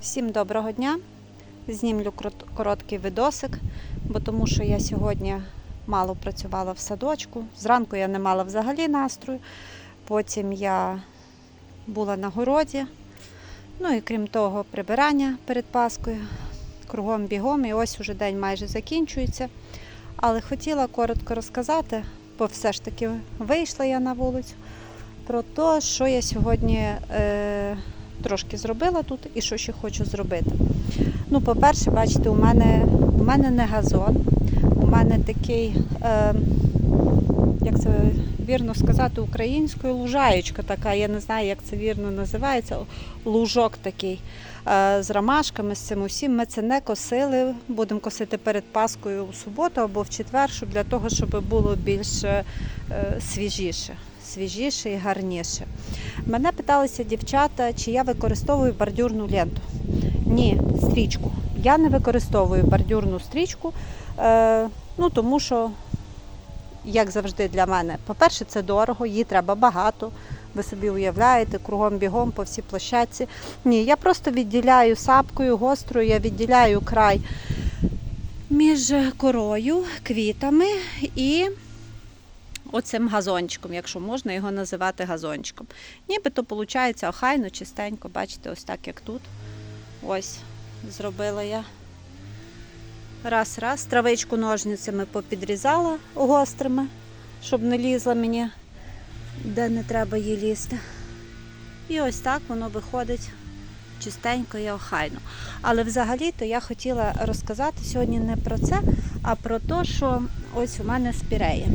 Всім доброго дня. Знімлю короткий видосик, бо тому що я сьогодні мало працювала в садочку. Зранку я не мала взагалі настрою. Потім я була на городі. Ну і крім того, прибирання перед Паскою, кругом бігом, і ось уже день майже закінчується. Але хотіла коротко розказати, бо все ж таки вийшла я на вулицю, про те, що я сьогодні е, трошки зробила тут і що ще хочу зробити. Ну, по-перше, бачите, у мене, у мене не газон, у мене такий, е, як це вірно сказати, українською лужаєчка така, я не знаю, як це вірно називається, лужок такий е, з ромашками, з цим усім. Ми це не косили, будемо косити перед Паскою у суботу або в четвер, щоб для того, щоб було більш е, свіжіше, свіжіше і гарніше. Мене питалися дівчата, чи я використовую бордюрну ленту. Ні, стрічку. Я не використовую бордюрну стрічку, е, ну тому що, як завжди для мене, по-перше, це дорого, її треба багато. Ви собі уявляєте, кругом бігом по всій площадці. Ні, я просто відділяю сапкою гострою, я відділяю край між корою, квітами і оцим газончиком, якщо можна його називати газончиком. Нібито виходить охайно, чистенько, бачите, ось так як тут. Ось, зробила я. Раз, раз. Травичку ножницями попідрізала гострими, щоб не лізла мені, де не треба їй лізти. І ось так воно виходить чистенько і охайно. Але взагалі-то я хотіла розказати сьогодні не про це, а про те, що ось у мене спірея.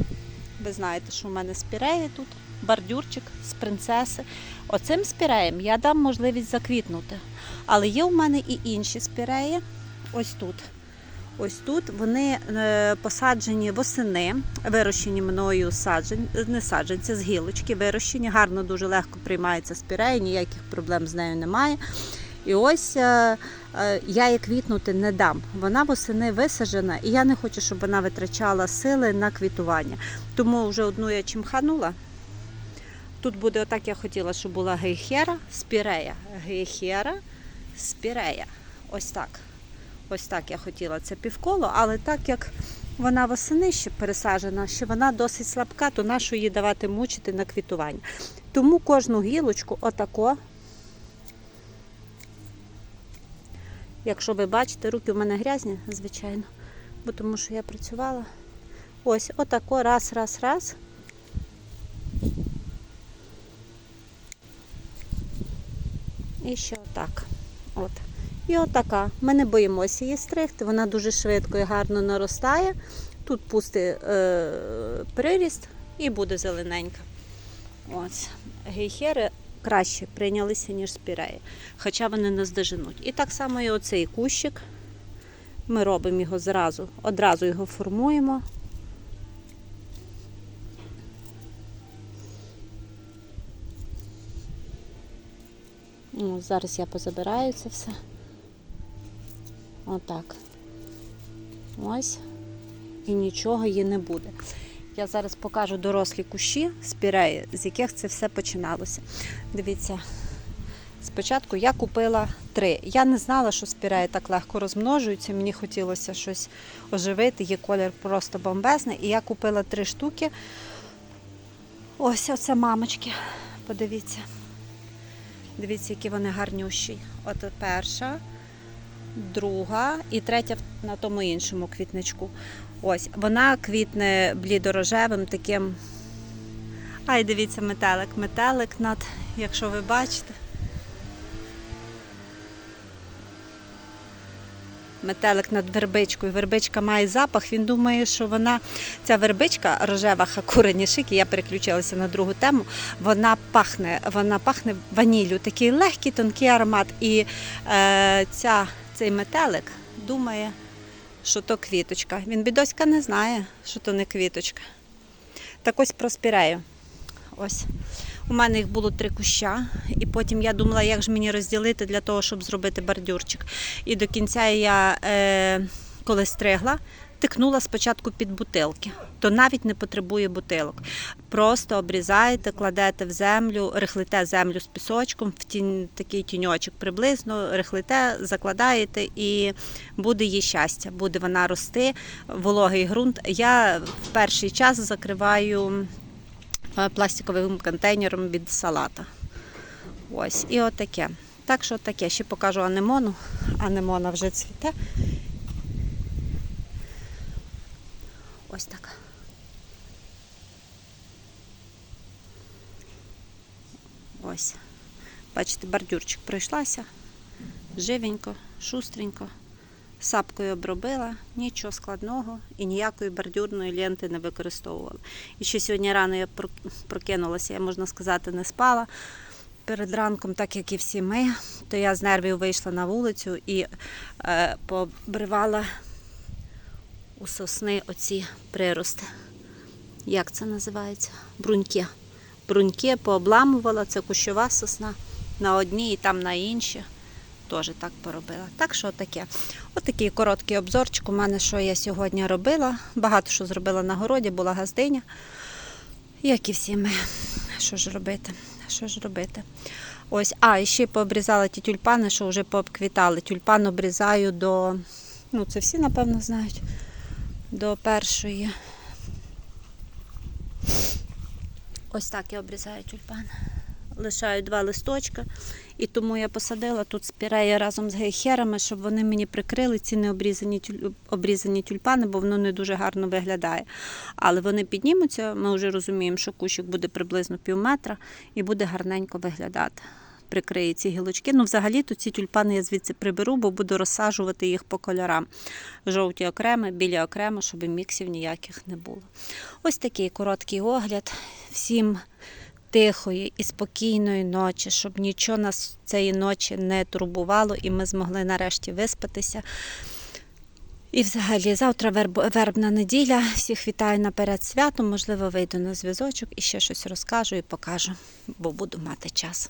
Ви знаєте, що у мене спірея тут, бордюрчик з принцеси. Оцим спіреєм я дам можливість заквітнути. Але є у мене і інші спіреї. Ось тут. Ось тут вони е, посаджені восени, вирощені мною саджень, не саджанці, з гілочки, вирощені, гарно, дуже легко приймається спірея, ніяких проблем з нею немає. І ось е, е, я їй квітнути не дам. Вона восени висаджена, і я не хочу, щоб вона витрачала сили на квітування. Тому вже одну я чимханула. Тут буде отак, я хотіла, щоб була гейхера, спірея. Гейхера, спірея. Ось так. Ось так я хотіла це півколо, але так як вона восени ще пересаджена, ще вона досить слабка, то нашу її давати мучити на квітування. Тому кожну гілочку отако. Якщо ви бачите, руки у мене грязні, звичайно, бо тому що я працювала. Ось, отако, раз, раз, раз. І ще отак. От. І отака. Ми не боїмося її стригти, вона дуже швидко і гарно наростає. Тут пустий е, приріст і буде зелененька. Ось. Гейхери краще прийнялися, ніж спіреї, хоча вони не здоженуть. І так само і оцей кущик. Ми робимо його зразу, одразу його формуємо. Ну, зараз я позабираю це все. Отак. Ось. І нічого їй не буде. Я зараз покажу дорослі кущі спіреї, з яких це все починалося. Дивіться, спочатку я купила три. Я не знала, що спіреї так легко розмножуються. Мені хотілося щось оживити, є колір просто бомбезний. І я купила три штуки. Ось оце мамочки. Подивіться. Дивіться, які вони гарнющі. От перша, друга і третя на тому іншому квітничку. Ось, вона квітне блідорожевим таким. Ай, дивіться, метелик. Метелик над, якщо ви бачите. Метелик над вербичкою. Вербичка має запах. Він думає, що вона, ця вербичка рожева хакура нішики, я переключилася на другу тему. Вона пахне, вона пахне ваніллю, такий легкий, тонкий аромат. І е, ця, цей метелик думає, що то квіточка. Він бідоська не знає, що то не квіточка. Так ось проспірею. Ось. У мене їх було три куща, і потім я думала, як ж мені розділити для того, щоб зробити бордюрчик. І до кінця я, е, коли стригла, тикнула спочатку під бутилки, то навіть не потребує бутилок. Просто обрізаєте, кладете в землю, рихлите землю з пісочком, в тінь, такий тіньочок приблизно, рихлите, закладаєте і буде їй щастя, буде вона рости, вологий ґрунт. Я в перший час закриваю е, пластиковим контейнером від салата. Ось, і отаке. Так що таке, ще покажу анемону. Анемона вже цвіте. Ось так. Ось. Бачите, бордюрчик пройшлася. Живенько, шустренько. Сапкою обробила, нічого складного і ніякої бордюрної ленти не використовувала. І ще сьогодні рано я прокинулася, я можна сказати, не спала перед ранком, так як і всі ми, то я з нервів вийшла на вулицю і е, побривала у сосни оці прирости. Як це називається? Бруньки. Бруньки пообламувала, це кущова сосна на одній і там на інші. Теж так поробила. Так що таке. Отакий короткий обзорчик у мене, що я сьогодні робила. Багато що зробила на городі, була газдиня. Як і всі ми. Що ж робити? Що ж робити? Ось, а, і ще пообрізала ті тюльпани, що вже пообквітали. Тюльпан обрізаю до, ну це всі, напевно, знають, до першої. Ось так я обрізаю тюльпан. Лишаю два листочка, і тому я посадила тут спірея разом з гейхерами, щоб вони мені прикрили ці необрізані тюль... обрізані тюльпани, бо воно не дуже гарно виглядає. Але вони піднімуться, ми вже розуміємо, що кущик буде приблизно пів метра і буде гарненько виглядати. Прикриє ці гілочки. Ну, взагалі-то ці тюльпани я звідси приберу, бо буду розсаджувати їх по кольорам. Жовті окремо, білі окремо, щоб міксів ніяких не було. Ось такий короткий огляд. Всім тихої і спокійної ночі, щоб нічого нас цієї ночі не турбувало, і ми змогли нарешті виспатися. І взагалі, завтра верб- вербна неділя. Всіх вітаю наперед святом. Можливо, вийду на зв'язочок і ще щось розкажу і покажу, бо буду мати час.